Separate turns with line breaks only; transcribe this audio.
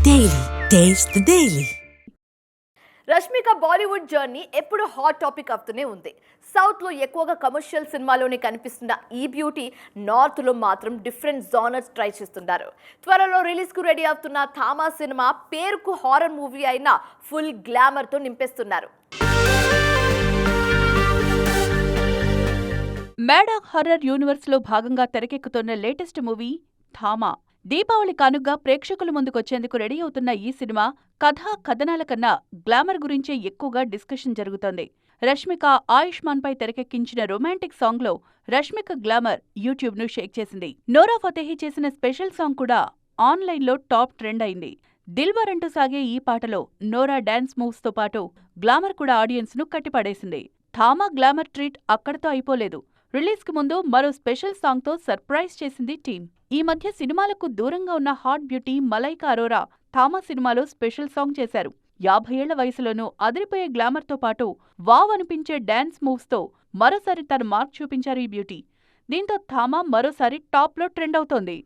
Daily. Taste the Daily.
Rashmika Bollywood journey ఎప్పుడు hot topic అవుతూనే ఉంది సౌత్లో ఎక్కువగా కమర్షియల్ సినిమాలోనే కనిపిస్తున్న ఈ బ్యూటీ నార్త్లో మాత్రం డిఫరెంట్ జానర్స్ ట్రై చేస్తున్నారు త్వరలో రిలీజ్కు రెడీ అవుతున్న థామా సినిమా పేరుకు హారర్ మూవీ అయినా ఫుల్ గ్లామర్తో నింపేస్తున్నారు
మేడాక్ హర్రర్ యూనివర్స్లో భాగంగా తెరకెక్కుతున్న లేటెస్ట్ మూవీ థామా దీపావళి కానుగ్గా ప్రేక్షకుల ముందుకొచ్చేందుకు రెడీ అవుతున్న ఈ సినిమా కథా కథనాల కన్నా గ్లామర్ గురించే ఎక్కువగా డిస్కషన్ జరుగుతోంది. రష్మిక ఆయుష్మాన్ పై తెరకెక్కించిన రొమాంటిక్ సాంగ్లో రష్మిక గ్లామర్ యూట్యూబ్ను షేక్ చేసింది. నోరా ఫతేహి చేసిన స్పెషల్ సాంగ్ కూడా ఆన్లైన్లో టాప్ ట్రెండ్ అయింది. దిల్వర్ అంటూ సాగే ఈ పాటలో నోరా డాన్స్ మూవ్స్తో పాటు గ్లామర్ కూడా ఆడియన్స్ను కట్టిపడేసింది. థామా గ్లామర్ ట్రీట్ అక్కడతో అయిపోలేదు. రిలీజ్కు ముందు మరో స్పెషల్ సాంగ్తో సర్ప్రైజ్ చేసింది టీం ఈ మధ్య సినిమాలకు దూరంగా ఉన్న హాట్ బ్యూటీ మలైకా అరోరా థామా సినిమాలో స్పెషల్ సాంగ్ చేశారు. యాభై ఏళ్ళ వయసులోనూ అదిరిపోయే గ్లామర్తో పాటు వావ్ అనిపించే డాన్స్ మూవ్స్తో మరోసారి తన మార్క్ చూపించారు ఈ బ్యూటీ. దీంతో థామా మరోసారి టాప్లో ట్రెండ్ అవుతోంది.